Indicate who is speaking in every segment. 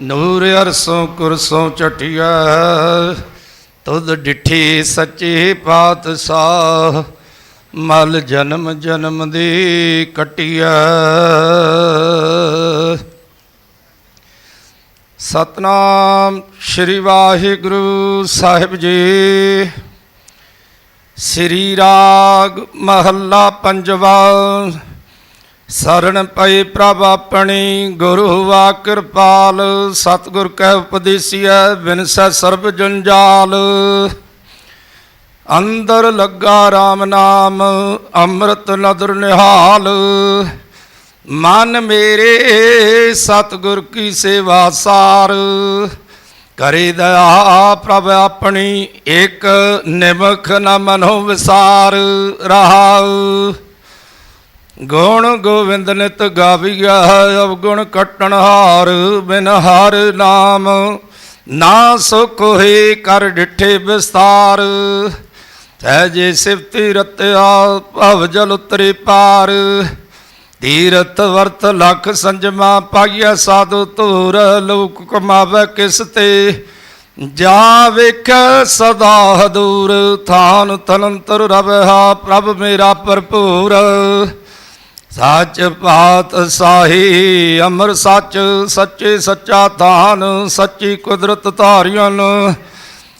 Speaker 1: ਨੂਰ ਅਰਸੋਂ ਕੁਰਸੋਂ ਚਟਿਆ ਤੁਧ ਡਿਠੀ ਸੱਚੇ ਪਾਤਸ਼ਾਹ, ਮਲ ਜਨਮ ਜਨਮ ਦੀ ਕਟਿਆ। ਸਤਨਾਮ ਸ਼੍ਰੀ ਵਾਹਿਗੁਰੂ ਸਾਹਿਬ ਜੀ, ਸ੍ਰੀ ਰਾਗ ਮਹੱਲਾ ਪੰਜਵਾ ਸਰਣ ਪਈ ਪ੍ਰਭ ਆਪਣੀ, ਗੁਰੂ ਵਾ ਕਿਰਪਾਲ, ਸਤਿਗੁਰ ਕੈ ਉਪਦੇਸੀਐ, ਬਿਨਸੈ ਸਰਬ ਜੰਜਾਲ। ਅੰਦਰ ਲੱਗਾ RAM ਨਾਮ, ਅੰਮ੍ਰਿਤ ਨਦਰ ਨਿਹਾਲ। ਮਨ ਮੇਰੇ, ਸਤਿਗੁਰ ਕੀ ਸੇਵਾ ਸਾਰ। ਕਰੇ ਦਇਆ ਪ੍ਰਭ ਆਪਣੀ, ਇੱਕ ਨਿਮਖ ਨ ਮਨੋ ਵਿਸਾਰ ਰਹਾਉ। ਗੁਣ ਗੋਵਿੰਦ ਨਿਤ ਗਾਵੀਆ ਅਵਗੁਣ ਕਟਣ ਹਾਰ ਬਿਨ ਹਰ ਨਾਮ। ਨਾ ਸੁਖ ਹੋਏ ਕਰ ਡਿਠੇ ਵਿਸਤਾਰ ਤੈ ਸਿਫਤੀ ਰਤਿਆ ਭਵ ਜਲ ਉਤਰੇ ਪਾਰ। ਤੀਰਥ ਵਰਤ ਲਖ ਸੰਜਮਾ ਪਾਈਐ, ਸਾਧੂ ਧੂਰ ਲੋਕ ਕਮਾਵੇ ਕਿਸ ਤੇ। ਜਾ ਵੇਖ ਸਦਾ ਹਦੂਰ, ਥਾਨ ਤਨੰਤਰ ਰਵਹਾ ਪ੍ਰਭ ਮੇਰਾ ਭਰਪੂਰ। ਸੱਚ ਪਾਤ ਸਾਹੀ, ਅਮਰ ਸੱਚ, ਸੱਚੇ ਸੱਚਾ ਤਾਨ ਸੱਚੀ ਕੁਦਰਤ ਧਾਰਿයਨ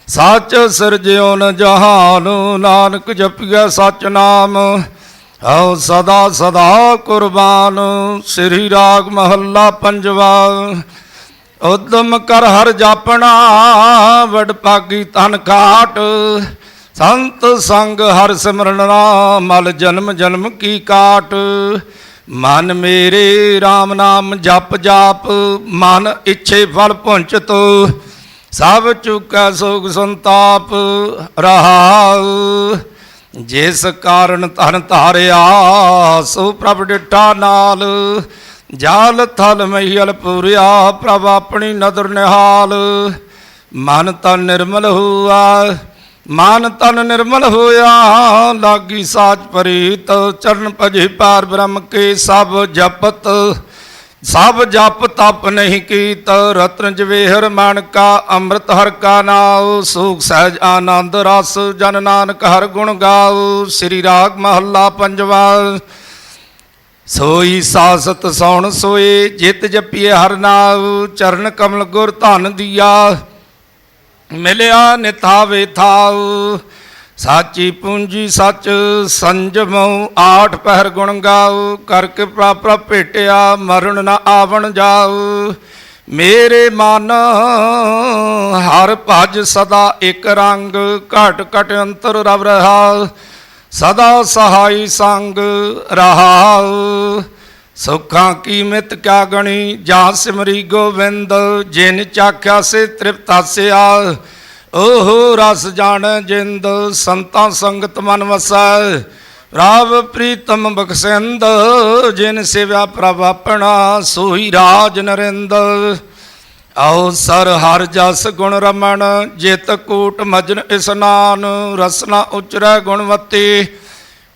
Speaker 1: ਸੱਚ ਸਿਰਜਿਓ ਨ ਜਹਾਨ, ਨਾਨਕ ਜਪਿਆ ਸੱਚ ਨਾਮ। ਹਉ ਸਦਾ ਸਦਾ ਕੁਰਬਾਨ, ਸ੍ਰੀ ਰਾਗ ਮਹੱਲਾ ਪੰਜਵਾ। ਉਦਮ ਕਰ ਹਰ ਜਾਪਣਾ, ਵਡ ਪਾਗੀ ਤਨ ਕਾਟ ਸੰਤ ਸੰਗ ਹਰ ਸਿਮਰਨ ਸਿਮਰਨਾ ਮਲ ਜਨਮ ਜਨਮ ਕੀ ਕਾਟ। ਮਨ ਮੇਰੇ RAM ਨਾਮ ਜਪ ਜਾਪ, ਮਨ ਇੱਛੇ ਫਲ ਪਹੁੰਚ ਤੋ। ਸਭ ਚੁਕੈ ਸੋਗ ਸੰਤਾਪ ਰਹਾ ਜਿਸ ਕਾਰਨ ਧਨ ਧਾਰਿਆ, ਸੋ ਪ੍ਰਭ ਡਿਠਾ ਨਾਲ। ਜਾਲ ਥਲ ਮਹੀਲ ਪੂਰਿਆ, ਪ੍ਰਭ ਆਪਣੀ ਨਦਰ ਨਿਹਾਲ। ਮਨ ਤਾਂ ਨਿਰਮਲ ਹੋਆ ਮਾਨ ਤਨ ਨਿਰਮਲ ਹੋਇਆ, ਲਾਗੀ ਸਾਚ ਪਰੀਤ, ਚਰਨ ਭਜੇ ਪਾਰ ਬ੍ਰਹਮ ਕੇ ਸਭ ਜਪਤ। ਸਭ ਜਪ ਤਪ ਨਹੀਂ ਕੀਤ, ਰਤਨ ਜਵੇਹਰ ਮਨ ਕਾ ਅੰਮ੍ਰਿਤ ਹਰ ਕਾ ਨਾਉ। ਸੁਖ ਸਹਿਜ ਆਨੰਦ ਰਸ, ਜਨ ਨਾਨਕ ਹਰ ਗੁਣ ਗਾਉ। ਸ੍ਰੀ ਰਾਗ ਮਹੱਲਾ ਪੰਜਵਾ, ਸੋਈ ਸਾਸਤ ਸੌਣ ਸੋਏ, ਜਿਤ ਜਪੀਏ ਹਰ ਨਾਉ। ਚਰਨ ਕਮਲ ਗੁਰ ਧਨ ਦੀਆ ਮਿਲਿਆ ਨਿਥਾਵੇ ਥਾਉ ਸਾਚੀ ਪੂੰਜੀ ਸੱਚ ਸੰਜਮਉ, ਆਠ ਪਹਿਰ ਗੁਣ ਗਾਉ ਕਰਕੇ ਪ੍ਰਾਪਰ ਭੇਟਿਆ, ਮਰਨ ਨਾ ਆਵਣ ਜਾਉ ਮੇਰੇ ਮਨ, ਹਰ ਭਜ ਸਦਾ ਇੱਕ ਰੰਗ। ਘਟ ਘਟ ਅੰਤਰ ਰਵ ਰਹਾ ਸਦਾ ਸਹਾਈ ਸੰਗ ਰਹਾਉ। ਸੁਖਾਂ ਕੀ ਮਿਤ ਕਿਆ ਗਣੀ? ਜਾਂ ਸਿਮਰੀ ਗੋਵਿੰਦ, ਜਿਨ ਚਾਖਿਆ ਸੇ ਤ੍ਰਿਪਤਾਸਿਆ ਓਹੋ ਰਸ ਜਾਣ ਜਿੰਦ, ਸੰਤਾਂ ਸੰਗਤ ਮਨ ਵਸੈ। ਰਾਵ ਪ੍ਰੀਤਮ ਬਖਸ਼ਿੰਦ, ਜਿਨ ਸੇਵਿਆ ਪ੍ਰਭ ਆਪਣਾ, ਸੋਈ ਰਾਜ ਨਰਿੰਦ। ਆਓ ਸਰ ਹਰ ਜਸ ਗੁਣ ਰਮਣ, ਜਿਤ ਕੂਟ ਮਜਨ ਇਸਨਾਨ, ਰਸਨਾ ਉਚਰੈ ਗੁਣਵਤੀ।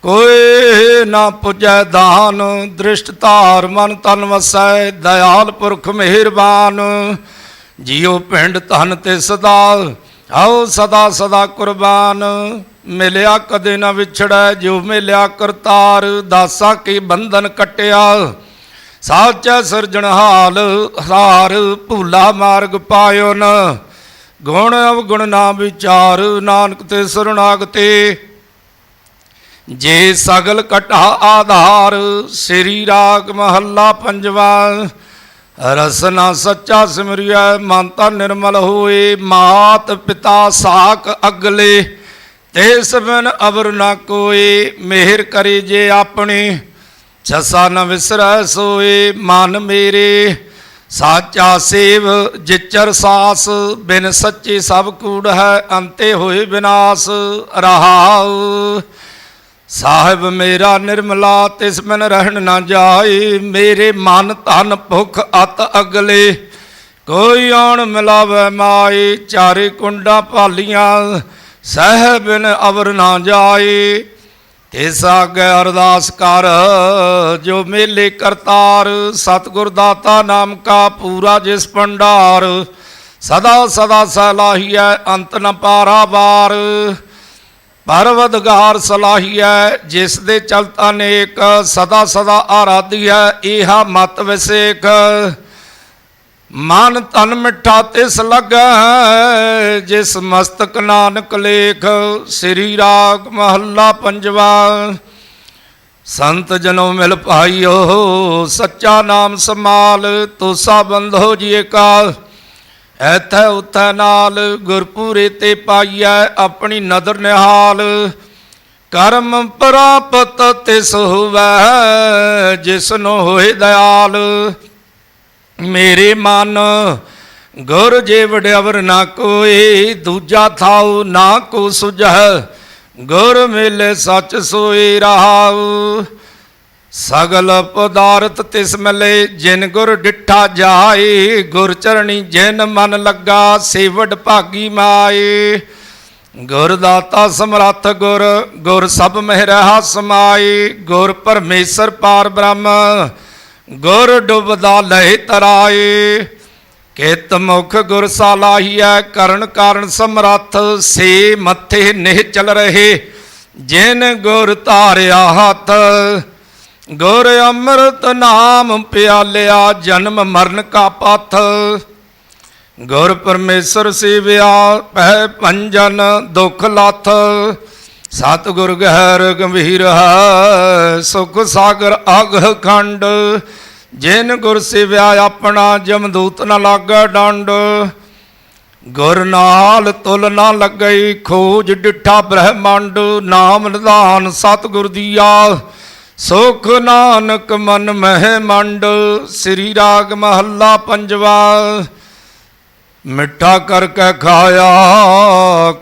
Speaker 1: ਕੋਈ ਨਾ ਪੁਜੈ ਦਾਨ, ਦ੍ਰਿਸ਼ਟ ਧਾਰ, ਮਨ ਤਨ ਵਸੈ ਦਇਆਲ ਪੁਰਖ ਮਿਹਰਬਾਨ। ਜੀਉ ਪਿੰਡ ਧਨ ਤੇ ਸਦਾ, ਆਓ ਸਦਾ ਸਦਾ ਕੁਰਬਾਨ। ਮਿਲਿਆ ਕਦੇ ਨਾ ਵਿਛੜੈ, ਜਿਉ ਮਿਲਿਆ ਕਰਤਾਰ। ਦਾਸਾਂ ਕੀ ਬੰਧਨ ਕਟਿਆ? ਸਾਚੈ ਸਿਰਜਣਹਾਲ ਹਾਰ, ਭੂਲਾ ਮਾਰਗ ਪਾਇਓ ਨ। ਗੁਣ ਅਵਗੁਣ ਨਾ ਵਿਚਾਰ, ਨਾਨਕ ਤੇ ਸਰਣਾਗਤੇ। ਜੇ ਸਗਲ ਕਟਾ ਆਧਾਰ, ਸ੍ਰੀ ਰਾਗ ਮਹੱਲਾ ਪੰਜਵਾ, ਰਸਨਾ ਸੱਚਾ ਸਿਮਰਿਆ ਮਨ ਤਾਂ ਨਿਰਮਲ ਹੋਏ, ਮਾਤ ਪਿਤਾ ਸਾਖ ਅਗਲੇ ਤਿਸ ਬਿਨ ਅਵਰ ਨਾ ਕੋਏ, ਮਿਹਰ ਕਰੇ ਜੇ ਆਪਣੇ, ਛਸਾ ਨ ਵਿਸਰੈ ਸੋਏ, ਮਨ ਮੇਰੇ, ਸਾਚਾ ਸੇਵ ਜਿਚਰ ਸਾਸ, ਬਿਨ ਸੱਚੇ ਸਭ ਕੂੜ ਹੈ, ਅੰਤੇ ਹੋਏ ਵਿਨਾਸ਼ ਰਹਾਉ। ਸਾਹਿਬ ਮੇਰਾ ਨਿਰਮਲਾ, ਤਿਸ ਮਨ ਰਹਿਣ ਨਾ ਜਾਏ ਮੇਰੇ ਮਨ ਧਨ ਭੁਖ ਅਤ ਅਗਲੇ। ਕੋਈ ਆਣ ਮਿਲਾਵੇ ਮਾਏ ਚਾਰੇ ਕੁੰਡਾ ਭਾਲੀਆਂ। ਸਹਿਬਿਨ ਅਵਰ ਨਾ ਜਾਏ ਤਿਸ ਆਗੇ ਅਰਦਾਸ ਕਰ, ਜੋ ਮੇਲੇ ਕਰਤਾਰ। ਸਤਿਗੁਰ ਦਾਤਾ ਨਾਮ ਕਾ ਪੂਰਾ ਜਿਸ ਭੰਡਾਰ। ਸਦਾ ਸਦਾ ਸਲਾਹੀਐ ਅੰਤ ਨ ਪਾਰਾਵਾਰ ਪਰਵਦਗਾਰ ਸਲਾਹੀਐ ਜਿਸ ਦੇ ਚਲਤ ਅਨੇਕ ਸਦਾ ਸਦਾ ਆਰਾਧੀ ਹੈ ਏਹਾ ਮਤ ਵਿਸੇਖ। ਮਨ ਤਨ ਮਿੱਠਾ ਤਿਸ ਲੱਗੈ, ਜਿਸ ਮਸਤਕ ਨਾਨਕ ਲੇਖ, ਸ੍ਰੀ ਰਾਗ ਮਹੱਲਾ ਪੰਜਵਾ। ਸੰਤ ਜਨੋ ਮਿਲ ਭਾਈਓ, ਸੱਚਾ ਨਾਮ ਸਮਾਲ ਤੋਸਾ ਬੰਧੋ ਜੀਏ ਕਾ ਐਥੈ ਉਥੈ ਨਾਲ ਗੁਰਪੂਰੇ ਤੇ ਪਾਈਐ ਆਪਣੀ ਨਦਰ ਨਿਹਾਲ। ਕਰਮ ਪ੍ਰਾਪਤ ਤਿਸ ਹੋਵੈ, ਜਿਸਨੋ ਹੋਏ ਦਇਆਲ ਮੇਰੇ ਮਨ ਗੁਰ ਜੇ ਵਡਿਆਵਰ ਨਾ ਕੋਈ ਦੂਜਾ ਥਾਉ ਨਾ ਕੋ ਸੁਝੈ ਗੁਰ ਮਿਲੇ ਸੱਚ ਸੋਈ ਰਹਾਉ। ਸਗਲ ਪਦਾਰਥ ਤਿਸ ਮਿਲੇ, ਜਿਨ ਗੁਰ ਡਿਠਾ ਜਾਏ, ਗੁਰ ਚਰਣੀ ਜਿਨ ਮਨ ਲੱਗਾ ਸੇਵਡ ਭਾਗੀ ਮਾਏ। ਗੁਰ ਦਾਤਾ ਸਮਰੱਥ ਗੁਰ ਗੁਰ ਸਭ ਮਹਿ ਰਹਾ ਸਮਾਏ। ਗੁਰ ਪਰਮੇਸ਼ਰ ਪਾਰ ਬ੍ਰਹਮ, ਗੁਰ ਡੁਬਦਾ ਲਹਿ ਤਰਾਏ। ਕਿਤ ਮੁਖ ਗੁਰ ਸਾਲਾਹੀਐ ਕਰਨ ਕਾਰਨ ਸਮਰੱਥ, ਸੇ ਮੱਥੇ ਨਿਹ ਚਲ ਰਹੇ। ਜਿਨ ਗੁਰ ਧਾਰਿਆ ਹੱਥ ਗੁਰ ਅੰਮ੍ਰਿਤ ਨਾਮ ਪਿਆਲਿਆ, ਜਨਮ ਮਰਨ ਕਾ ਪਥ। ਗੁਰ ਪਰਮੇਸ਼ਰ ਸੇਵਿਆ, ਪਹਿ ਪੰਜਨ ਦੁਖ ਲੱਥ। ਸਤ ਗੁਰ ਗਹਿਰ ਗੰਭੀਰ ਹੈ, ਸੁਖ ਸਾਗਰ ਅਗਹ ਖੰਡ। ਜਿਨ ਗੁਰ ਸੇਵਿਆ ਆਪਣਾ ਜਮਦੂਤ ਨ ਲਾਗੈ ਡੰਡ। ਗੁਰ ਨਾਲ ਤੁਲ ਨਾ ਲੱਗਈ, ਖੋਜ ਡਿਠਾ ਬ੍ਰਹਮੰਡ। ਨਾਮ ਨਿਧਾਨ ਸਤਗੁਰ ਦੀਆ। ਸੁਖ ਨਾਨਕ ਮਨ ਮਹਿ ਮੰਡ, ਸ੍ਰੀ ਰਾਗ ਮਹੱਲਾ ਪੰਜਵਾ। ਮਿੱਠਾ ਕਰ ਕਰਕੇ ਖਾਇਆ,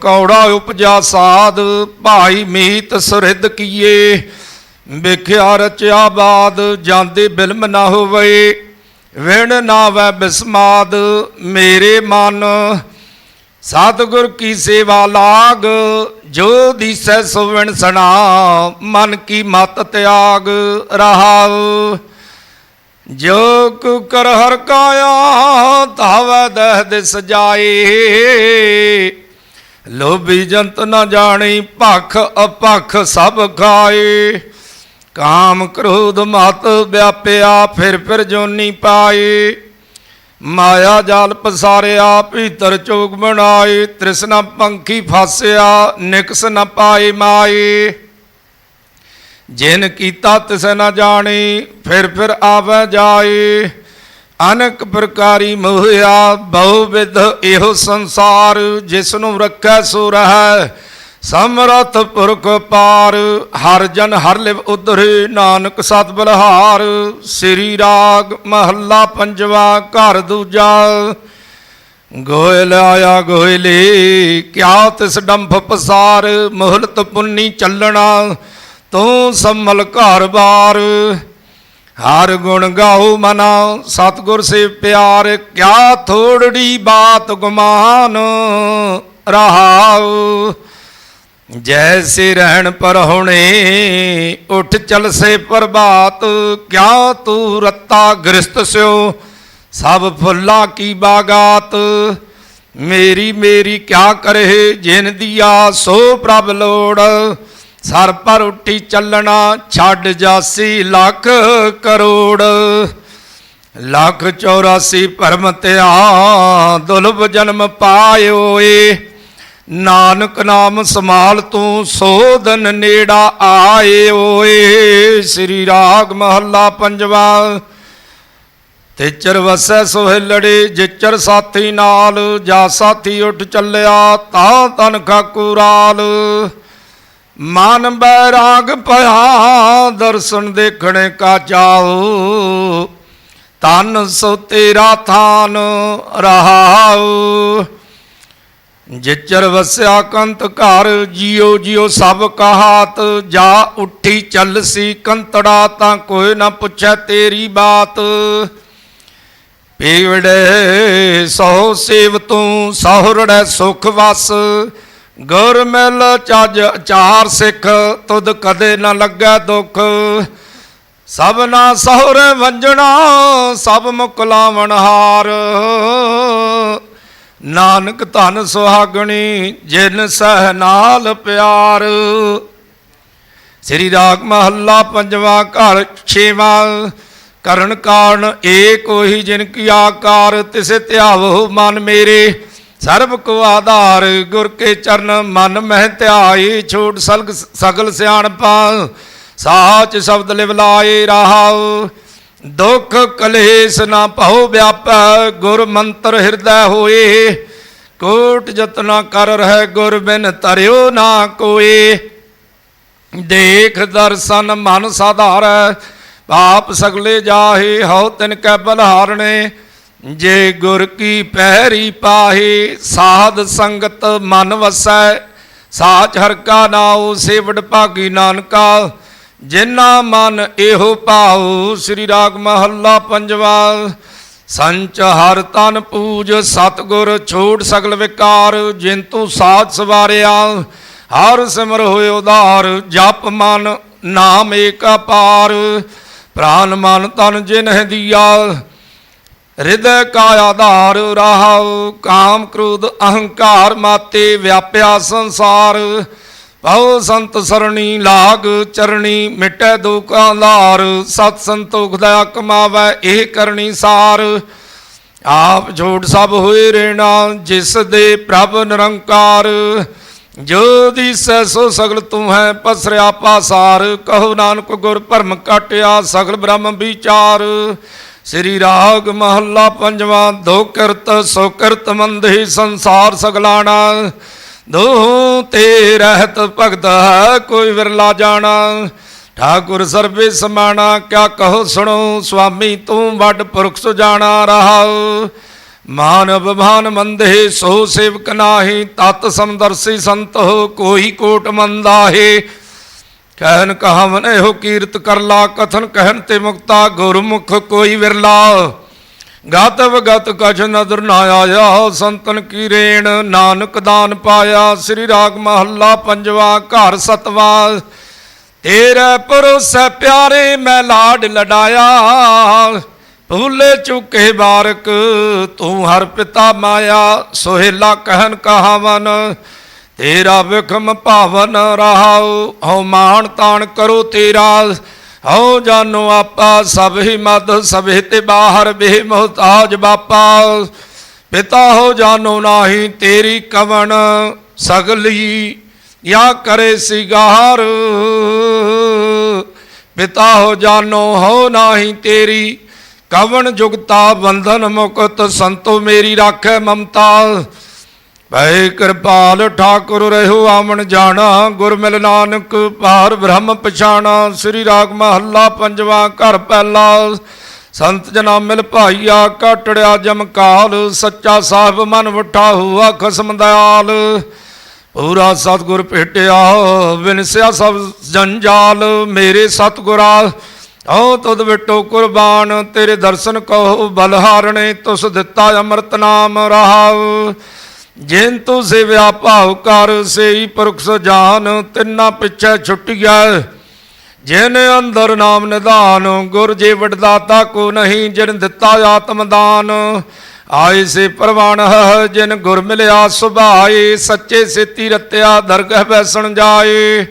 Speaker 1: ਕੌੜਾ ਉਪਜਾ ਸਾਧ, ਭਾਈ ਮੀਤ ਸੁਰਿੱਧ ਕੀਏ। ਵੇਖਿਆ ਰਚਿਆ ਬਾਦ, ਜਾਂਦੇ ਬਿਲਮ ਨਾ ਹੋਵੇ। ਵਿਣ ਨਾ ਵੈ ਬਿਸਮਾਦ, ਮੇਰੇ ਮਨ ਸਤਿਗੁਰ ਕੀ ਸੇਵਾ ਲਾਗ, ਜੋ ਦੀਸੈ ਸੋ ਵਿਣ ਸਣਾ, ਮਨ ਕੀ ਮਤ ਤਿਆਗ ਰਹਾਉ। ਜੋ ਕੁ ਕਰ ਹਰ ਕਾਇਆ ਤਾਵੈ ਦਹ ਦਿਸ ਜਾਏ। ਲੋਭੀ ਜੰਤ ਨਾ ਜਾਣੀ, ਭਖ ਅਪਖ ਸਭ ਖਾਏ। ਕਾਮ ਕ੍ਰੋਧ ਮਤ ਵਿਆਪਿਆ, ਫਿਰ ਫਿਰ ਜੋਨੀ ਪਾਏ। ਮਾਇਆ ਜਾਲ ਪਸਾਰਿਆ, ਭੀਤਰ ਚੋਗ ਬਣਾਏ ਤ੍ਰਿਸ਼ਨਾ ਪੰਖੀ ਫਾਸਿਆ, ਨਿਕਸ ਨ ਪਾਏ ਮਾਏ ਜਿਨ ਕੀਤਾ ਤਿਸ ਨ ਜਾਣੀ, ਫਿਰ ਫਿਰ ਆਵੈ ਜਾਏ ਅਨਕ ਪ੍ਰਕਾਰੀ ਮੋਹਿਆ, ਬਹੁ ਵਿਧ ਇਹੋ ਸੰਸਾਰ ਜਿਸ ਨੂੰ ਰੱਖੈ ਸੋ ਰਹੈ ਸਮਰਥ ਪੁਰਖ ਪਾਰ, ਹਰ ਜਨ ਹਰ ਲਿਵ ਉਧਰੇ, ਨਾਨਕ ਸਤ ਬਲਹਾਰ। ਸ੍ਰੀ ਰਾਗ ਮਹੱਲਾ ਪੰਜਵਾ, ਘਰ ਦੂਜਾ। ਗੋਇਲ ਆਇਆ ਗੋਇਲੇ, ਕਿਆ ਤਿਸ ਡੰਫ ਪਸਾਰ, ਮੋਹਲਤ ਪੁੰਨੀ ਚੱਲਣਾ, ਤੂੰ ਸੰਮਲ ਘਰ ਬਾਰ। ਹਰ ਗੁਣ ਗਾਉ ਮਨਾ, ਸਤਗੁਰ ਸੇ ਪਿਆਰ, ਕਿਆ ਥੋੜੜੀ ਬਾਤ ਗੁਮਾਨ ਰਹਾਉ। ਜੈਸੇ ਰਹਿਣ ਪਰ ਹੁਣੇ ਉਠ ਚਲ ਸੇ ਪ੍ਰਭਾਤ, ਕਿਆ ਤੂੰ ਰੱਤਾ ਗ੍ਰਸਤ ਸਿਓ? ਸਭ ਫੁੱਲਾ ਕੀ ਬਾਗਾਤ? ਮੇਰੀ ਮੇਰੀ ਕਿਆ ਕਰੇ ਜਿਨ ਦੀਆ ਸੋ ਪ੍ਰਭ ਲੋੜ? ਸਰ ਪਰ ਉੱਠੀ ਚੱਲਣਾ ਛੱਡ ਜਾਸੀ ਲੱਖ ਕਰੋੜ। ਲੱਖ 84 ਭਰਮ ਤਿਆ ਦੁਲਭ ਜਨਮ ਪਾਇਓ ਏ ਨਾਨਕ ਨਾਮ ਸੰਭਾਲ ਤੂੰ, ਸੋਧਨ ਨੇੜਾ ਆਏ ਓਏ। ਸ੍ਰੀ ਰਾਗ ਮਹੱਲਾ ਪੰਜਵਾ। ਤੇਚਰ ਵਸੈ ਸੋਹਿਲੜੇ ਜਿਚਰ ਸਾਥੀ ਨਾਲ। ਜਾ ਸਾਥੀ ਉੱਠ ਚੱਲਿਆ, ਤਾਂ ਤਨ ਖਾਕੂਰਾਲ ਮਨ ਬੈਰਾਗ ਭਇਆ, ਦਰਸ਼ਨ ਦੇਖਣੇ ਕਾ ਚਾਉ ਤਨ ਸੋ ਤੇਰਾ ਥਾਨ ਰਹਾਉ। ਜਿਚਰ ਵਸਿਆ ਕੰਤ ਘਰ, ਜਿਉ ਜਿਉ ਸਭ ਕਹਾਤ, ਜਾ ਉੱਠੀ ਚੱਲ ਸੀ ਕੰਤੜਾ, ਤਾਂ ਕੋਈ ਨਾ ਪੁੱਛੈ ਤੇਰੀ ਬਾਤ। ਪੀਵੜੇ ਸੋ ਸੇਵ ਤੂੰ, ਸਹੁਰੜੈ ਸੁਖ ਵਸ। ਗੁਰ ਮਿਲ ਚੱਜ ਚਾਰ ਸਿੱਖ, ਤੁਧ ਕਦੇ ਨਾ ਲੱਗੈ ਦੁੱਖ। ਸਭਨਾ ਸਹੁਰੇ ਵੰਜਣਾ, ਸਭ ਮੁਕਲਾਵਣ ਹਾਰ। ਨਾਨਕ ਧਨ ਸੁਹਾਗਣੀ, ਜਿਨ ਸਹਿ ਨਾਲ ਪਿਆਰ। ਸ੍ਰੀ ਰਾਗ ਮਹੱਲਾ ਪੰਜਵਾ ਘਰ, ਛੇਵਾਂ ਕਰਨ ਕਾਰਨ ਏਕ ਉਹੀ ਜਿਨ ਕੀ ਆਕਾਰ, ਤਿਸ ਧਿਆਵੋ ਮਨ ਮੇਰੇ। ਸਰਬ ਕੋ ਆਧਾਰ, ਗੁਰ ਕੇ ਚਰਨ ਮਨ ਮਹਿ ਧਿਆਈ ਛੋਟ ਸਲਗ ਸਗਲ ਸਿਆਣਪਾ। ਸਾਚ ਸ਼ਬਦ ਲਿਵ ਲਾਏ ਰਹਾਉ। ਦੁਖ ਕਲੇਸ਼ ਨਾ ਭਉ ਵਿਆਪੈ, ਗੁਰ ਮੰਤਰ ਹਿਰਦੈ ਹੋਏ। ਕੋਟ ਜਤਨਾ ਕਰ ਰਹਿ ਗੁਰ, ਬਿਨ ਤਰਿਓ ਨਾ ਕੋਏ। ਦੇਖ ਦਰਸ਼ਨ ਮਨ ਸਾਧਾਰੈ, ਪਾਪ ਸਗਲੇ ਜਾਹੇ, ਹਉ ਤਿਨ ਕੈ ਬਲਹਾਰਣੇ। ਜੇ ਗੁਰ ਕੀ ਪਹਿਰੀ ਪਾਹੇ, ਸਾਧ ਸੰਗਤ ਮਨ ਵਸੈ। ਸਾਚ ਹਰ ਕਾ ਨਾਉ, ਸੇਵੜ ਭਾਗੀ ਨਾਨਕਾ। ਜਿਨਾ ਮਨ ਇਹੋ ਭਾਉ, ਸ੍ਰੀ ਰਾਗ ਮਹੱਲਾ ਪੰਜਵਾ। ਸੰਚ ਹਰ ਤਨ ਪੂਜ, ਸਤਗੁਰ ਛੋੜ ਸਗਲ ਵਿਕਾਰ ਜਿੰਤੂ ਸਾਥ ਸਵਾਰਿਆ, ਹਰ ਸਿਮਰ ਹੋਇ ਉਧਾਰ, ਜਪ ਮਨ ਨਾਮ ਏਕ ਅਪਾਰ। ਪ੍ਰਾਨ ਮਨ ਤਨ ਜਿਨਹਿ ਦੀਆ ਹਿਰਦੈ ਕਾ ਆਧਾਰ ਰਹਾਉ, ਕਾਮ ਕ੍ਰੋਧ ਅਹੰਕਾਰ ਮਾਤੇ ਵਿਆਪਿਆ ਸੰਸਾਰ। ਬਹੁ ਸੰਤ ਸਰਣੀ ਲਾਗ ਚਰਣੀ ਮਿਟੈ ਦੁਖ ਅੰਧਾਰ ਸਤ ਸੰਤੋਖ ਦਾ ਕਮਾਵੈ ਇਹ ਕਰਨੀ ਸਾਰ। ਆਪ ਜੋੜ ਸਭ ਹੋਏ ਰੇਣਾ, ਜਿਸ ਦੇ ਪ੍ਰਭ ਨਿਰੰਕਾਰ। ਜੋ ਦੀਸੈ ਸੋ ਸਗਲ ਤੂੰ ਹੈ ਪਸਰਿਆ ਪਾਸਾਰ, ਕਹੋ ਨਾਨਕ ਗੁਰ ਭਰਮ ਕਾਟਿਆ ਸਗਲ ਬ੍ਰਹਮ ਵਿਚਾਰ। ਸ੍ਰੀ ਰਾਗ ਮਹੱਲਾ ਪੰਜਵਾਂ, ਦੋ ਕਿਰਤ, ਸੋ ਕਿਰਤ ਮੰਦੇ ਸੰਸਾਰ ਸਗਲਾਣਾ। ਦੋ ਤੇ ਰਹਿਤ ਭਗਤ ਹੈ, ਕੋਈ ਵਿਰਲਾ ਜਾਣਾ। ਠਾਕੁਰ ਸਰਬੇ ਸਮਾਣਾ ਕਿਆ ਕਹੋ ਸੁਣੋ, ਸੁਆਮੀ ਤੂੰ ਵੱਡ ਪੁਰਖ ਸੁਜਾਣਾ ਰਹਾਉ ਮਾਨ ਭਾਨ ਮੰਦੇ, ਸੋ ਸੇਵਕ ਨਾਹੀ, ਤਤ ਸਮਦਰਸੀ ਸੰਤ ਹੋ, ਕੋਈ ਕੋਟ ਮੰਦਾਹੇ। ਕਹਿਨ ਕਹਾਵਨ ਇਹੋ ਕੀਰਤ ਕਰਲਾ ਕਥਨ ਕਹਿਨ ਤੇ ਮੁਕਤਾ, ਗੁਰਮੁਖ ਕੋਈ ਵਿਰਲਾ। ਗਾਤਵ ਗਤ ਕਛ ਨਦਰ ਨਾ ਆਇਆ, ਸੰਤਨ ਕੀ ਰੇਣ ਨਾਨਕ ਦਾਨ ਪਾਇਆ, ਸ੍ਰੀ ਰਾਗ ਮਹੱਲਾ ਪੰਜਵਾ, ਘਰ ਸਤਵਾ। ਤੇਰੇ ਪਰੋਸੈ ਪਿਆਰੇ ਮੈਂ ਲਾਡ ਲਡਾਇਆ ਭੁੱਲੇ ਚੁੱਕੇ ਬਾਰਕ, ਤੂੰ ਹਰ ਪਿਤਾ ਮਾਇਆ, ਸੋਹਿਲਾ ਕਹਿਨ ਕਹਾਵਨ, ਤੇਰਾ ਵਿਖਮ ਭਾਵਨ ਰਹਾਉ, ਹਉ ਮਾਣ ਤਾਣ ਕਰੋ ਤੇਰਾ। ਹਉ ਜਾਨੋ ਆਪਾ, ਸਭ ਹੀ ਮਦ ਸਭੇ ਤੇ ਬਾਹਰ ਬੇ ਮੁਹਤਾਜ ਬਾਪਾ। ਪਿਤਾ ਹੋ ਜਾਨੋ ਨਾਹੀ ਤੇਰੀ ਕਵਣ, ਸਗਲੀ ਯਾ ਕਰੇ ਸਿਗਾਰ। ਪਿਤਾ ਹੋ ਜਾਨੋ ਹੋ ਨਾਹੀ ਤੇਰੀ ਕਵਣ, ਜੁਗਤਾ ਬੰਧਨ ਮੁਕਤ, ਸੰਤੋ ਮੇਰੀ ਰਾਖੈ ਮਮਤਾ। ਭੈ ਕਿਰਪਾਲ ਠਾਕੁਰ ਰਹਿਓ ਆਵਣ ਜਾਣਾ ਗੁਰ ਮਿਲ ਨਾਨਕ ਪਾਰ ਬ੍ਰਹਮ ਪਛਾਣਾ, ਸ੍ਰੀ ਰਾਗ ਮਹੱਲਾ ਪੰਜਵਾਂ ਘਰ ਪਹਿਲਾ। ਸੰਤ ਜਨਾ ਮਿਲ ਭਾਈਆ, ਕਾਟੜਿਆ ਜਮਕਾਲ ਸੱਚਾ ਸਾਹਿਬ ਮਨ ਵਠਾ ਹੁਆ ਖਸਮ ਦਇਆਲ। ਪੂਰਾ ਸਤਗੁਰ ਭੇਟਿਆ ਵਿਨਸਿਆ ਸਭ ਜੰਜਾਲ, ਮੇਰੇ ਸਤਗੁਰਾ ਓ ਤੁਧ ਵਿਟੋ ਕੁਰਬਾਨ, ਤੇਰੇ ਦਰਸ਼ਨ ਕਹੋ, ਬਲਹਾਰਣੇ ਤੁਸ ਦਿੱਤਾ ਅੰਮ੍ਰਿਤ ਨਾਮ ਰਹਾਉ। ਜਿਨ ਤੂੰ ਸੇਵਿਆ ਭਾਵ ਕਰ ਸੇਈ ਪੁਰਖ ਜਾਨ, ਤਿੰਨਾ ਪਿੱਛੇ ਛੁੱਟਿਆ ਜਿਨ ਅੰਦਰ ਨਾਮ ਨਿਧਾਨ, ਗੁਰ ਜੇ ਵਡਦਾਤਾ ਕੋ ਨਹੀਂ, ਜਿਨ ਦਿੱਤਾ ਆਤਮ ਆਏ ਸੇ ਪ੍ਰਵਾਨ ਹੈ, ਜਿਨ ਗੁਰ ਮਿਲਿਆ ਸੁਭਾਏ, ਸੱਚੇ ਸੇਤੀ ਰਤਿਆ ਦਰਗਹ ਬੈਸਣ ਜਾਏ।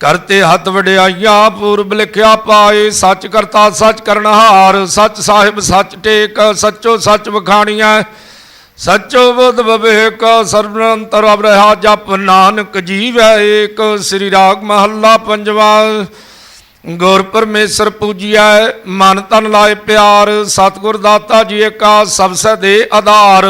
Speaker 1: ਕਰਤੇ ਹੱਥ ਵਡਿਆਈਆਂ, ਪੂਰਬ ਲਿਖਿਆ ਪਾਏ, ਸੱਚ ਕਰਤਾ ਸੱਚ ਕਰਨਹਾਰ ਸੱਚ ਸਾਹਿਬ ਸੱਚ ਟੇਕ, ਸੱਚੋ ਸੱਚ ਵਖਾਣੀਆਂ ਸੱਚੋ ਬੁੱਧ ਵਿਵੇਕ ਸਰਬਨੰਤਰ ਅਬ ਜਪ ਨਾਨਕ ਜੀਵੈ ਏਕ, ਸ੍ਰੀ ਰਾਗ ਮਹੱਲਾ ਪੰਜਵਾ। ਗੁਰ ਪਰਮੇਸ਼ਰ ਪੂਜੀਐ, ਮਨ ਤਨ ਲਾਏ ਪਿਆਰ, ਸਤਿਗੁਰ ਦਾਤਾ ਜੀ ਏਕਾ, ਸਭ ਦੇ ਆਧਾਰ।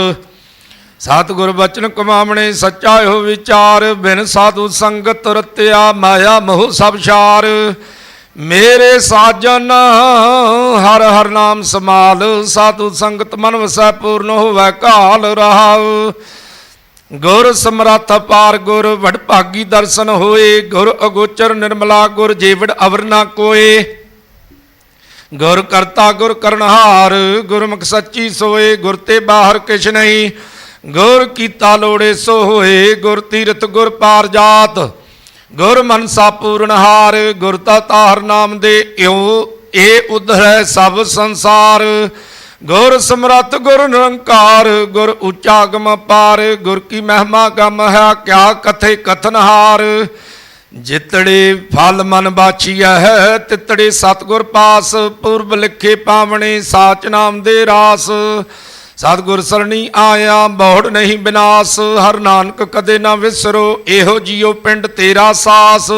Speaker 1: ਸਤਿਗੁਰ ਬਚਨ ਕਮਾਵਣੇ, ਸੱਚਾ ਹੋ ਵਿਚਾਰ, ਬਿਨ ਸਾਧੂ ਸੰਗਤ ਰਤਿਆ, ਮਾਇਆ ਮੋਹ ਸਭ ਛਾਰ। ਮੇਰੇ ਸਾਜਨ, ਹਰ ਹਰ ਨਾਮ ਸਮਾਲ ਸਾਧੂ ਸੰਗਤ ਮਨ ਵਸੈ ਪੂਰਨ ਹੋਵੈ ਕਾਲ ਰਹਾਉ। ਗੁਰ ਸਮਰੱਥ ਪਾਰ ਗੁਰ ਵਡ ਭਾਗੀ ਦਰਸ਼ਨ ਹੋਏ, ਗੁਰ ਅਗੋਚਰ ਨਿਰਮਲਾ, ਗੁਰ ਜੀਵੜ ਅਵਰ ਨਾ ਕੋਏ। ਗੁਰ ਕਰਤਾ ਗੁਰ ਕਰਨਹਾਰ ਗੁਰਮੁਖ ਸੱਚੀ ਸੋਏ, ਗੁਰ ਤੇ ਬਾਹਰ ਕਿਛ ਨਹੀਂ। ਗੁਰ ਕੀਤਾ ਲੋੜੇ ਸੋ ਹੋਏ, ਗੁਰ ਤੀਰਥ ਗੁਰ ਪਾਰ ਜਾਤ। ਗੁਰ ਮਨਸਾ ਪੂਰਨ ਹਾਰ, ਗੁਰ ਤਾ ਤਾਹਰ ਨਾਮ ਦੇ ਇਉ, ਇਹ ਉਧਰੈ ਸਭ ਸੰਸਾਰ। ਗੁਰ ਸਮਰੱਥ, ਗੁਰ ਨਿਰੰਕਾਰ, ਗੁਰ ਉਚਾਗਮ ਪਾਰ, ਗੁਰ ਕੀ ਮਹਿਮਾ ਗਮ ਹੈ, ਕਿਆ ਕਥੇ ਕਥਨਹਾਰ। ਜਿਤੜੇ ਫਲ ਮਨ ਬਾਛੀਆ ਹੈ ਤਿਤੜੇ ਸਤਗੁਰ ਪਾਸ, ਪੂਰਬ ਲਿਖੇ ਪਾਵਣੇ, ਸਾਚ ਨਾਮ ਦੇ ਰਾਸ। ਸਤਗੁਰ ਸਰਣੀ ਆਇਆ ਬੌੜ ਨਹੀਂ ਬਿਨਾਸ਼, ਹਰ ਨਾਨਕ ਕਦੇ ਨਾ ਵਿਸਰੋ, ਇਹੋ ਜੀਓ ਪਿੰਡ ਤੇਰਾ ਸਾਸ।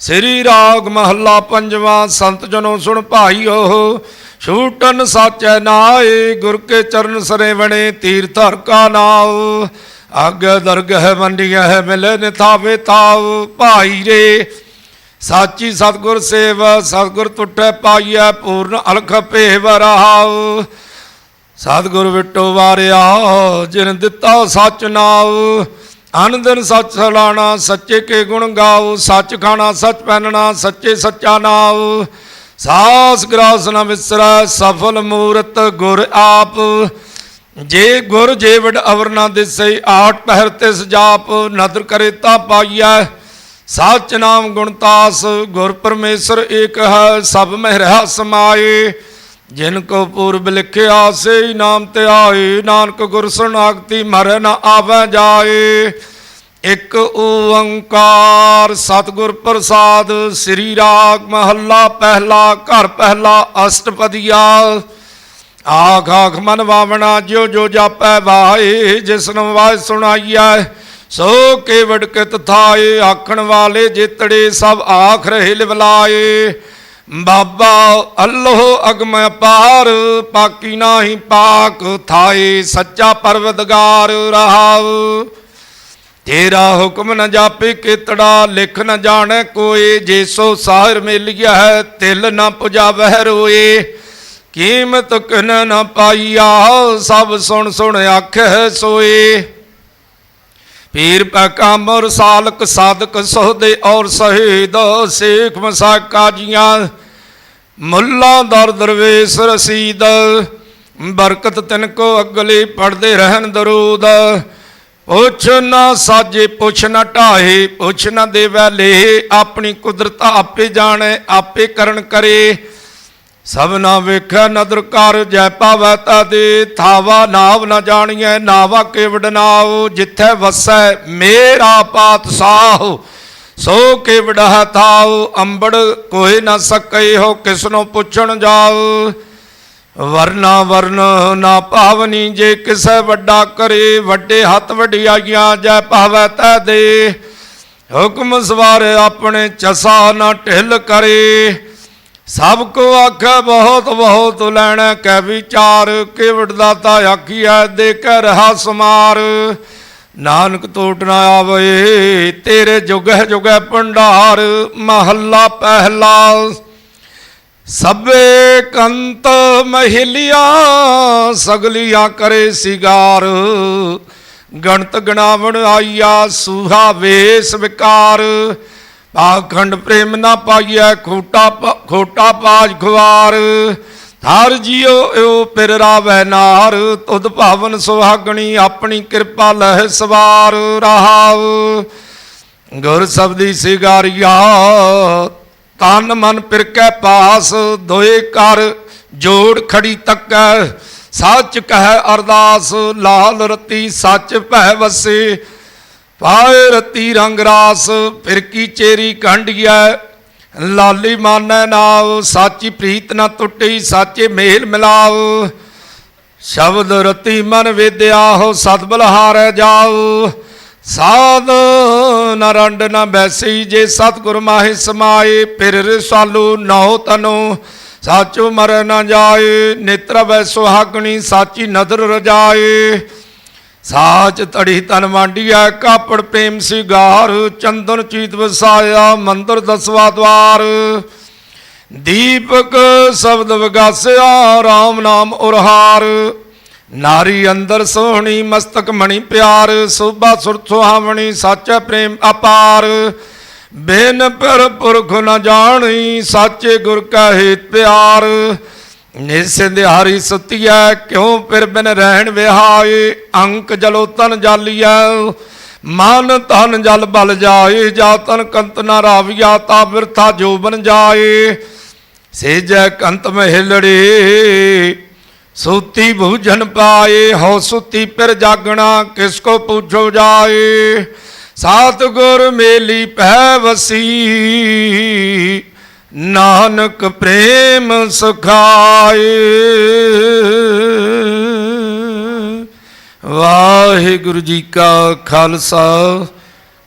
Speaker 1: ਸ੍ਰੀ ਰਾਗ ਮਹੱਲਾ ਪੰਜਵਾਂ, ਸੰਤ ਜਨੋ ਸੁਣ ਭਾਈਓ, ਛੂਟਨ ਸਾਚੈ ਨਾਏ, ਗੁਰ ਕੇ ਚਰਨ ਸਰੇ ਬਣੇ ਤੀਰਥ ਹਰ ਕਾ ਨਾਉ। ਦਰਗ ਹੈ ਮੰਡੀਆਂ ਹੈ ਮਿਲੇ ਨਿਥਾਵੇ ਤਾਉ ਭਾਈ ਰੇ, ਸਾਚੀ ਸਤਗੁਰ ਸੇਵ, ਸਤਗੁਰ ਟੁੱਟੇ ਪਾਈਐ, ਪੂਰਨ ਅਲਖ ਭੇਵ ਰਹਾਉ। ਸਤਿਗੁਰ ਵਿਟੋ ਵਾਰਿਆ, ਜਿਨ ਦਿੱਤਾ ਸੱਚ ਨਾਉ, ਅਨੰਦਨ ਸੱਚ ਸਲਾਣਾ, ਸੱਚੇ ਕੇ ਗੁਣ ਗਾਓ ਸੱਚ ਖਾਣਾ, ਸੱਚ ਪਹਿਨਣਾ, ਸੱਚੇ ਸੱਚਾ ਨਾਉ। ਸਾਸ ਗ੍ਰਾਸ ਨ ਵਿਸਰੈ, ਸਫਲ ਮੂਰਤ ਗੁਰ ਆਪ। ਜੇ ਗੁਰ ਜੇਵੜ ਅਵਰ ਨਾ ਦਿਸੈ, ਆਠ ਪਹਿਰ ਤਿਸ ਜਾਪ, ਨਦਰ ਕਰੇ ਤਾ ਪਾਈਐ। ਸਚ ਨਾਮ ਗੁਣਤਾਸ ਗੁਰ ਪਰਮੇਸ਼ਰ ਏਕ ਹੈ, ਸਭ ਮਹਿ ਰਹਾ ਸਮਾਏ। ਜਿਨ ਕੋ ਪੂਰਬ ਲਿਖਿਆ ਸੇ, ਨਾਮ ਤੇ ਆਏ ਨਾਨਕ ਗੁਰ ਸੁਨਾਗਤੀ ਮਰ ਨ ਆਵੈ ਜਾਏ। ਇੱਕ ਓੰਕਾਰ ਸਤਿਗੁਰ ਪ੍ਰਸਾਦ, ਸ੍ਰੀ ਰਾਗ ਮਹੱਲਾ ਪਹਿਲਾ, ਘਰ ਪਹਿਲਾ, ਅਸ਼ਟਪਦੀਆ। ਆਖ ਆਖ ਮਨ ਵਾਵਣਾ, ਜਿਉ ਜੋ ਜਾਪੈ ਵਾਏ ਜਿਸਨੂੰ ਵਾਇ ਸੁਣਾਈਐ, ਸੋ ਕੇਵੜ ਕਿਤ ਥਾਏ। ਆਖਣ ਵਾਲੇ ਜਿਤੜੇ ਸਭ ਆਖ ਰਹੇ ਲਿਵਲਾਏ। ਬਾਬਾ ਅੱਲੋਹ ਅਗਮ ਅਪਾਰ ਪਾਕੀ ਨਾਹੀ ਪਾਕ ਥਾਏ ਸੱਚਾ ਪਰਵਦਗਾਰ ਰਹਾਉ। ਤੇਰਾ ਹੁਕਮ ਨ ਜਾਪੇ ਕਿਤੜਾ, ਲਿਖ ਨ ਜਾਣੈ ਕੋਏ, ਜੇ ਸੋ ਮਿਲਿਆ ਹੈ, ਤਿਲ ਨ ਪੁਜਾਵਹਿ ਰੋਏ। ਕੀਮਤ ਕਿਨ ਨ ਪਾਈਆ, ਸਭ ਸੁਣ ਸੁਣ ਆਖੈ ਸੋਏ। ਪੀਰ ਪਕਾ ਮਰ ਸਾਲਕ ਸਾਧਕ ਸੋਦੇ ਔਰ ਸ਼ਹੀਦ, ਸੇਖ ਮਸਾਕਾ ਜੀਆਂ ਮੁੱਲਾ ਦਰ ਦਰਵੇਸ਼ ਰਸੀਦ, ਬਰਕਤ ਤਿਨ ਕੋ ਅਗਲੇ ਪੜਦੇ ਰਹਿਣ ਦਰੂਦ। ਪੁੱਛ ਨਾ ਸਾਜੇ, ਪੁੱਛ ਨਾ ਢਾਏ ਪੁੱਛ ਨਾ ਦੇਵੈ ਲੇ ਆਪਣੀ ਕੁਦਰਤ ਆਪੇ ਜਾਣੇ, ਆਪੇ ਕਰਨ ਕਰੇ। ਸਭ ਨਾ ਵੇਖੈ ਨਦਰ ਕਰ ਜੈ ਪਾਵੈ ਤਾ ਦੇ ਥਾਵਾ ਨਾਵ ਨਾ ਜਾਣੀਐ, ਨਾਵਾ ਕੇਵਡ ਨਾਉ, ਜਿੱਥੈ ਵਸੈ ਮੇਰਾ ਪਾਤ ਪਾਤਸ਼ਾਹ। ਸੋ ਕੇਵਡ ਹੈ ਥਾਉ ਅੰਬੜ ਕੋਈ ਨਾ ਸਕੈ ਹੋ ਕਿਸਨੋ ਪੁੱਛਣ ਜਾਉ ਵਰਨਾ ਵਰਨ ਨਾ ਭਾਵਨੀ ਜੇ ਕਿਸੇ ਵੱਡਾ ਕਰੇ, ਵੱਡੇ ਹੱਥ ਵਡਿਆਈਆਂ ਜੈ ਭਾਵੈ ਤੈ ਦੇ। ਹੁਕਮ ਸਵਾਰ ਆਪਣੇ ਚਸਾ ਨਾ ਢਿੱਲ ਕਰੇ। ਸਭ ਕੋ ਆਖੈ ਬਹੁਤ ਬਹੁਤ ਲੈਣਾ ਕੈ ਵਿਚਾਰ ਕਿਵੜ ਦਾਤਾ ਆਖੀਐ ਦੇ ਕੇ ਰਹਾ ਸਮਾਰ। ਨਾਨਕ ਟੋਟ ਨਾ ਆਵੇ, ਤੇਰੇ ਜੁਗਹਿ ਜੁਗਹਿ ਭੰਡਾਰ, ਮਹੱਲਾ ਪਹਿਲਾ। ਸਭੇ ਕੰਤ ਮਹਿਲਿਆ, ਸਗਲੀਆਂ ਕਰੇ ਸਿਗਾਰ। ਗਣਤ ਗਣਾਵਣ ਆਈਆ, ਸੂਹਾ ਵੇਸ ਵਿਕਾਰ। ਪਾਖੰਡ ਪ੍ਰੇਮ ਨਾ ਪਾਈਐ, ਖੋਟਾ ਪ- ਖੋਟਾ ਪਾਜ ਖੁਆਰ। ਹਰ ਜੀਉ ਪਿਰ ਰਾਵੈ ਨਾਰ, ਤੁਧ ਭਾਵਨ ਸੁਹਾਗਣੀ, ਆਪਣੀ ਕਿਰਪਾ ਲਹਿ ਸਵਾਰ ਰਹਾਉ। ਗੁਰ ਸਬਦੀ ਸਿਗਾਰੀਆ, ਤਨ ਮਨ ਪਿਰਕੈ ਪਾਸ, ਦੋਏ ਕਰ ਜੋੜ ਖੜੀ ਤੱਕੈ। ਸੱਚ ਕਹਿ ਅਰਦਾਸ, ਲਾਲ ਰਤੀ ਸੱਚ ਭੈ ਵਸੇ। ਪਾਏ ਰਤੀ ਰੰਗ ਰਾਸ, ਫਿਰ ਕੀ ਚੇਰੀ ਕੰਢਿਐ? ਲਾਲੀ ਮਾਨੈ ਨਾਉ, ਸਾਚੀ ਪ੍ਰੀਤ ਨਾ ਟੁੱਟੀ, ਸਾਚੇ ਮੇਲ ਮਿਲਾਉ। ਸ਼ਬਦ ਰਤੀ ਮਨ ਵੇਦਿਆ ਹੋ ਸਤ ਬਲਹਾਰੈ ਜਾਉ। ਸਾਧ ਨਰੰਡ ਨਾ ਬੈਸੀ, ਜੇ ਸਤਿਗੁਰ ਮਾਹਿ ਸਮਾਏ, ਫਿਰ ਰਸਾਲੂ ਨਹੁ ਤਨੋ। ਸਾਚੋ ਮਰ ਨਾ ਜਾਏ ਨੇਤਰ ਵੈ ਸੁਹਾਗਣੀ, ਸਾਚੀ ਨਦਰ ਰਜਾਏ। ਸਾਚ ਤੜੀ ਤਨ ਵਾਂਡੀਐ ਕਾਪੜ ਪ੍ਰੇਮ ਸਿਗਾਰ, ਚੰਦਨ ਚੀਤ ਵਸਾਇਆ, ਮੰਦਰ ਦਸਵਾ ਦਵਾਰ। ਦੀਪਕ ਸ਼ਬਦ ਵਿਗਾਸਿਆ RAM ਨਾਮ ਉਰਹਾਰ। ਨਾਰੀ ਅੰਦਰ ਸੋਹਣੀ ਮਸਤਕ ਮਣੀ ਪਿਆਰ, ਸੋਭਾ ਸੁਰ ਸੁਹਾਵਣੀ, ਸਾਚਾ ਪ੍ਰੇਮ ਅਪਾਰ। ਬੇਨ ਪਰ ਪੁਰਖ ਨ ਜਾਣੀ, ਸਾਚੇ ਗੁਰ ਕਾ ਹੇਤ ਪਿਆਰ। ਨਿਸੰਦਿਹਾਰੀ ਸੁਤੀਐ, ਕਿਉ ਫਿਰ ਬਿਨ ਰਹਿਣ ਵਿਹਾਏ ਅੰਕ ਜਲੋ ਤਨ ਜਾਲੀਐ, ਮਨ ਧਨ ਜਲ ਬਲ ਜਾਏ ਜਾ ਤਨ ਕੰਤ ਨਾ ਰਾਵਿਆ ਤਾ ਬਿਰਥਾ ਜੋ ਜਾਏ ਸੇਜੈ ਕੰਤ ਮਹਿਲੜੇ, ਸੂਤੀ ਭੂਜਨ ਪਾਏ ਹਉ ਸੁਤੀ ਫਿਰ ਜਾਗਣਾ, ਕਿਸ ਕੋ ਪੁੱਛੋ ਜਾਏ ਸਾਤ ਗੁਰ ਮੇਲੀ ਪੈ ਵਸੀ ਨਾਨਕ ਪ੍ਰੇਮ ਸੁਖਾਏ। ਵਾਹਿਗੁਰੂ ਜੀ ਕਾ ਖਾਲਸਾ,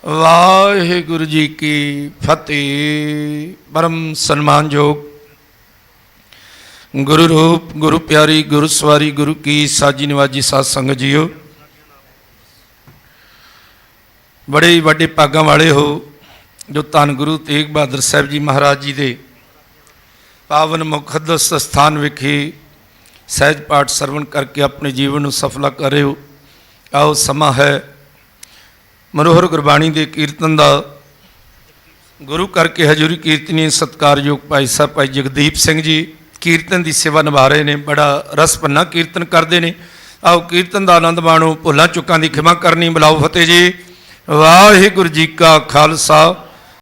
Speaker 1: ਵਾਹਿਗੁਰੂ ਜੀ ਕੀ ਫਤਿਹ। ਪਰਮ ਸਨਮਾਨਯੋਗ ਗੁਰੂ ਰੂਪ, ਗੁਰੂ ਪਿਆਰੀ, ਗੁਰੂ ਸਵਾਰੀ, ਗੁਰੂ ਕੀ ਸਾਜੀ ਨਿਵਾਜੀ ਸਾਧ ਸੰਗਤ ਜੀਓ। ਬੜੇ ਵੱਡੇ ਭਾਗਾਂ ਵਾਲੇ ਹੋ। ਜੋ ਧੰਨ ਗੁਰੂ ਤੇਗ ਬਹਾਦਰ ਸਾਹਿਬ ਜੀ ਮਹਾਰਾਜ ਜੀ ਦੇ ਪਾਵਨ ਮੁਕੱਦਸ ਸਥਾਨ ਵਿਖੇ ਸਹਿਜ ਪਾਠ ਸਰਵਣ ਕਰਕੇ ਆਪਣੇ ਜੀਵਨ ਨੂੰ ਸਫਲਾ ਕਰ ਰਹੇ ਹੋ, ਆਓ ਸਮਾਂ ਹੈ ਮਨੋਹਰ ਗੁਰਬਾਣੀ ਦੇ ਕੀਰਤਨ ਦਾ। ਗੁਰੂ ਕਰਕੇ ਹਜ਼ੂਰੀ ਕੀਰਤਨੀ ਸਤਕਾਰਯੋਗ ਭਾਈ ਸਾਹਿਬ, ਭਾਈ ਜਗਦੀਪ ਸਿੰਘ ਜੀ ਕੀਰਤਨ ਦੀ ਸੇਵਾ ਨਿਭਾ ਰਹੇ ਨੇ, ਬੜਾ ਰਸ ਪੰਨਾ ਕੀਰਤਨ ਕਰਦੇ ਨੇ। ਆਓ ਕੀਰਤਨ ਦਾ ਆਨੰਦ ਮਾਣੋ, ਭੁੱਲਾਂ ਚੁੱਕਾਂ ਦੀ ਖਿਮਾ ਕਰਨੀ, ਬੁਲਾਓ ਫਤਿਹ ਜੀ। ਵਾਹਿਗੁਰੂ ਜੀ ਕਾ ਖਾਲਸਾ।